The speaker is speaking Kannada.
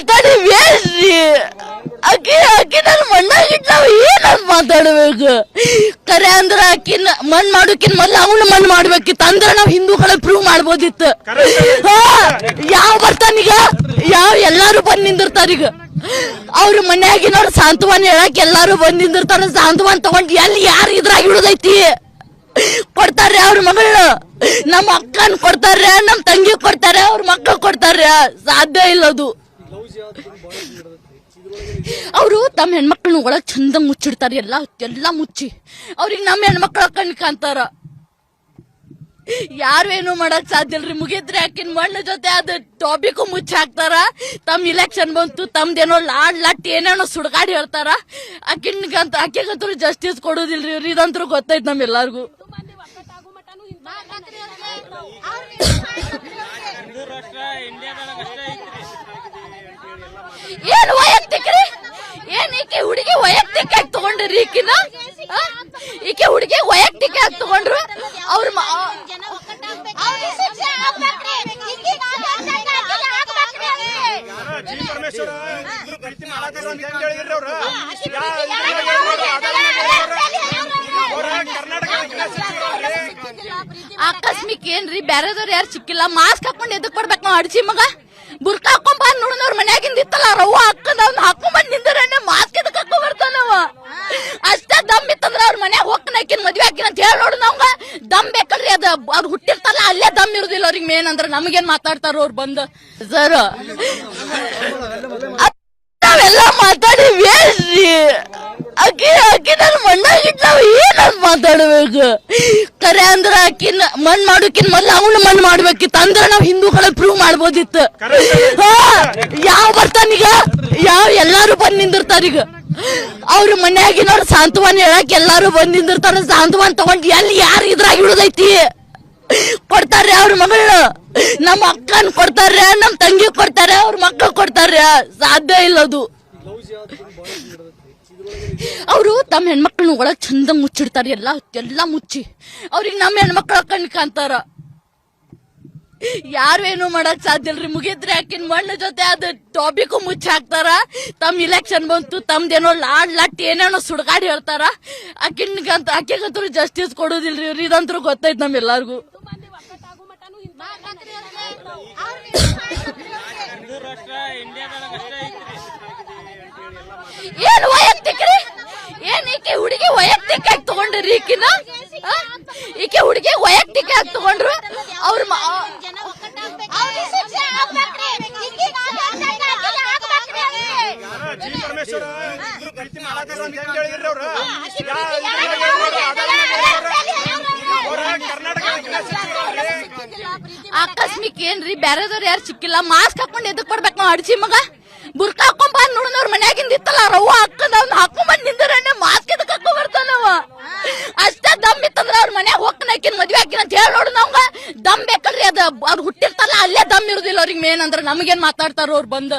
ಮಾತಾಡಿ ಬೇಸ್ರಿ ಅಕ್ಕಿ ಅಕ್ಕಿ ನನ್ ಮಣ್ಣಾಗಿಟ್ಟಾವ ಏನಂತ ಮಾತಾಡ್ಬೇಕು? ಕರೆ ಅಂದ್ರ ಅಕ್ಕಿನ ಮಣ್ ಮಾಡೋಕಿನ್ ಮೊದ್ಲು ಅವನು ಮಣ್ಣು ಮಾಡ್ಬೇಕಿತ್ತು. ಅಂದ್ರೆ ನಾವು ಹಿಂದೂಗಳ ಪ್ರೂವ್ ಮಾಡ್ಬೋದಿತ್ತು. ಯಾವ ಬರ್ತಾನೀಗ ಯಾವ ಎಲ್ಲಾರು ಬಂದ್ ನಿಂದಿರ್ತಾರೀಗ ಅವ್ರ ಮನ್ಯಾಗಿನವ್ರ ಸಾಂತ್ವನ ಹೇಳಕ್ ಎಲ್ಲಾರು ಬಂದ್ ನಿಂದಿರ್ತಾರ. ಸಾಂತ್ವನ ತಗೊಂಡ್ ಎಲ್ಲಿ ಯಾರು ಇದ್ರಾಗ ಇಡುದೈತಿ ಕೊಡ್ತಾರೆ ಅವ್ರ ಮಗಳು. ನಮ್ಮ ಅಕ್ಕನ್ ಕೊಡ್ತಾರೆ ನಮ್ಮ ತಂಗಿ ಕೊಡ್ತಾರೆ ಅವ್ರ ಮಕ್ಕಳು ಕೊಡ್ತಾರೆ ಸಾಧ್ಯ ಇಲ್ಲ ಅದು. ಅವರು ತಮ್ಮ ಹೆಣ್ಮಕ್ಳನ್ನ ಒಳಗೆ ಚಂದ ಮುಚ್ಚಿಡ್ತಾರೆ ಎಲ್ಲ ಎಲ್ಲ ಮುಚ್ಚಿ ಅವ್ರಿಗೆ ನಮ್ಮ ಹೆಣ್ಮಕ್ಳ ಕಣ್ ಕಾಣ್ತಾರ ಯಾರು ಏನು ಮಾಡಕ್ ಸಾಧ್ಯ ಇಲ್ರಿ ಮುಗಿದ್ರೆ ಆಕಿನ ಮಣ್ಣ ಜೊತೆ ಅದು ಟಾಪಿಕ್ ಮುಚ್ಚಿ ಹಾಕ್ತಾರ ತಮ್ಮ ಇಲೆಕ್ಷನ್ ಬಂತು ತಮ್ದೇನೋ ಲಾಡ್ ಲಟ್ ಏನೇನೋ ಸುಡ್ಗಾಡಿ ಹೇಳ್ತಾರ ಆಕಿನ್ಗಂತ ಆಕೆಗಂತೂ ಜಸ್ಟಿಸ್ ಕೊಡೋದಿಲ್ರಿ ಇವ್ರು ಇದಂತೂ ಗೊತ್ತೈತ್ ಎಲ್ಲಾರ್ಗು ಏನ್ ವೈಯಕ್ತಿಕ ರೀ ಏನ್ ಈಕೆ ಹುಡುಗಿ ವೈಯಕ್ತಿಕ ಆಗಿ ತಗೊಂಡ್ರಿ ಈಕಿನ? ಈಕೆ ಹುಡುಗಿ ವೈಯಕ್ತಿಕ ಆಗಿ ತಗೊಂಡ್ರು ಅವ್ರ. ಆಕಸ್ಮಿಕ್ ಏನ್ರಿ? ಬ್ಯಾರೆದವ್ರು ಯಾರು ಸಿಕ್ಕಿಲ್ಲ? ಮಾಸ್ಕ್ ಹಾಕೊಂಡು ಎದಕ್ ಕೊಡ್ಬೇಕು ನಾವು ಅಡ್ಜಿ ಮಗ? ಬುರ್ಕ ಹಾಕೊಂಡ್ ಬಂದ್ ನೋಡಿನ ಅವ್ರ ಮನ್ಯಾಗಿಂದ ಇತ್ತಲ್ಲ, ರವ್ವ ಹಾಕೊಂಡ್ ಅವ್ನ ಹಾಕೊಂಡ್ ಬಂದ್ ನಿಂದಿರಣ್ಣ ಮಾಸ್ಕ್ ಎದಕ್ ಹಾಕೊಂಡ್ ಬರ್ತಾನವ ಅಷ್ಟೇ ದಮ್ ಇತ್ತಂದ್ರ ಅವ್ರ ಮನ್ಯಾಗ ಹೊಕ್ಕನ ಆಕಿನ, ಮದ್ವೆ ಹಾಕಿನ ಅಂತ ಹೇಳಿ ನೋಡು ನಮ್ಗ ದಮ್ ಬೇಕಲ್ರಿ ಅದ, ಅವ್ರು ಹುಟ್ಟಿರ್ತಾರಲ್ಲ ಅಲ್ಲೇ ದಮ್ ಇರುದಿಲ್ಲ ಅವ್ರಿಗೆ ಮೇನ್ ಅಂದ್ರ ನಮಗೇನ್ ಮಾತಾಡ್ತಾರ ಅವ್ರು ಬಂದು. ಸರ್ ನಾವೆಲ್ಲ ಮಾತಾಡಿ ಬೇಡ್ರಿ ಅಕ್ಕಿ ಅಕ್ಕಿ ನನ್ ಮಣ್ಣಾಗಿಟ್ಟಾವ ಏನಂತ ಮಾತಾಡ್ಬೇಕು. ಕರೆ ಅಂದ್ರ ಆಕಿನ್ ಮಣ್ ಮಾಡೋಕಿನ್ ಮೊದ್ಲು ಅವನು ಮಣ್ಣು ಮಾಡ್ಬೇಕಿತ್ತು. ಅಂದ್ರ ನಾವ್ ಹಿಂದೂಗಳ ಪ್ರೂವ್ ಮಾಡ್ಬೋದಿತ್ತು. ಹಾ, ಯಾವ ಬರ್ತಾನೀಗ ಯಾವ ಎಲ್ಲಾರು ಬಂದ್ ನಿಂದಿರ್ತಾರೀಗ ಅವ್ರ ಮನ್ಯಾಗಿನವ್ರು ಸಾಂತ್ವನ ಹೇಳಕ್ ಎಲ್ಲಾರು ಬಂದ್ ನಿಂದಿರ್ತಾರ. ಸಾಂತ್ವನ ತಗೊಂಡ್ ಎಲ್ಲಿ ಯಾರು ಇದ್ರಾಗ ಇಡುದೈತಿ ಕೊಡ್ತಾರ್ರಿ ಅವ್ರ ಮಗಳು? ನಮ್ಮ ಅಕ್ಕನ್ ಕೊಡ್ತಾರೆ ನಮ್ ತಂಗಿ ಕೊಡ್ತಾರೆ ಅವ್ರ ಮಕ್ಕಳು ಕೊಡ್ತಾರೆ ಸಾಧ್ಯ ಇಲ್ಲ ಅದು. ಅವರು ತಮ್ಮ ಹೆಣ್ಮಕ್ಳನ್ನ ಒಳಗ್ ಚಂದ ಮುಚ್ಚಿಡ್ತಾರ. ಎಲ್ಲ ಎಲ್ಲ ಮುಚ್ಚಿ. ಅವ್ರಿಗೆ ನಮ್ಮ ಹೆಣ್ಮಕ್ಳ ಕಣ್ ಕಾಣ್ತಾರ. ಯಾರು ಏನು ಮಾಡಕ್ ಸಾಧ್ಯ ಇಲ್ರಿ? ಮುಗಿದ್ರೆ ಆಕಿನ ಮಣ್ಣ ಜೊತೆ ಅದು ಟಾಪಿಕ್ ಮುಚ್ಚಿ ಹಾಕ್ತಾರ. ತಮ್ಮ ಇಲೆಕ್ಷನ್ ಬಂತು, ತಮ್ದೇನೋ ಲಾಡ್ ಲಟ್ ಏನೇನೋ ಸುಡ್ಗಾಡಿ ಹೇಳ್ತಾರ. ಆಕಿನ್ಗಂತ, ಆಕೆಗಂತೂ ಜಸ್ಟಿಸ್ ಕೊಡೋದಿಲ್ರಿ. ಇದಂತೂ ಗೊತ್ತೈತ್ ನಮ್ಮೆಲ್ಲರಿಗೂ. ಏನ್ ವೈಯಕ್ತಿಕ ರೀ? ಏನ್ ಈಕೆ ಹುಡುಗಿ ವೈಯಕ್ತಿಕ ಆಗಿ ತಗೊಂಡ್ರಿ ಈಕಿನ? ಈಕೆ ಹುಡುಗಿ ವೈಯಕ್ತಿಕ ಆಗಿ ತಗೊಂಡ್ರು ಅವ್ರ ಪರಮೇಶ್ವರ ಆಕಸ್ಮಿಕ್ ಏನ್ರಿ? ಬ್ಯಾರೆದವ್ರು ಯಾರು ಸಿಕ್ಕಿಲ್ಲ? ಮಾಸ್ಕ್ ಹಾಕೊಂಡ್ ಎದಕ್ ಕೊಡ್ಬೇಕು ನಾವು ಅಡ್ಸಿ ಮಗ. ಬುರ್ಕ ಹಾಕೊಂಡ್ ಬಂದ್ ನೋಡಿನ ಅವ್ರ ಮನ್ಯಾಗಿಂದ ಇತ್ತಲ್ಲ ರವ್ವ ಹಾಕೊಂಡ್ ಅವ್ನ ಹಾಕೊಂಡ್ ಬಂದ್ ನಿಂದಿರಣ್ಣ ಮಾಸ್ಕ್ ಎದಕ್ ಹಾಕೊಂಡ್ ಬರ್ತಾನವ ಅಷ್ಟೇ ದಮ್ ಇತ್ತಂದ್ರ ಅವ್ರ ಮನ್ಯಾಗ ಹೋಗ್ತಾನ ಆಕಿನ ಮದ್ವೆ ಹಾಕಿನ ಅಂತ ಹೇಳಿ ನೋಡು ನಮ್ಗ ದಮ್ ಬೇಕಲ್ರಿ ಅದ ಅವ್ರು ಹುಟ್ಟಿರ್ತಲ್ಲ ಅಲ್ಲೇ ದಮ್ ಇರುದಿಲ್ಲ ಅವ್ರಿಗೆ ಮೇನ್ ಅಂದ್ರ ನಮಗೇನ್ ಮಾತಾಡ್ತಾರ ಅವ್ರು ಬಂದ್.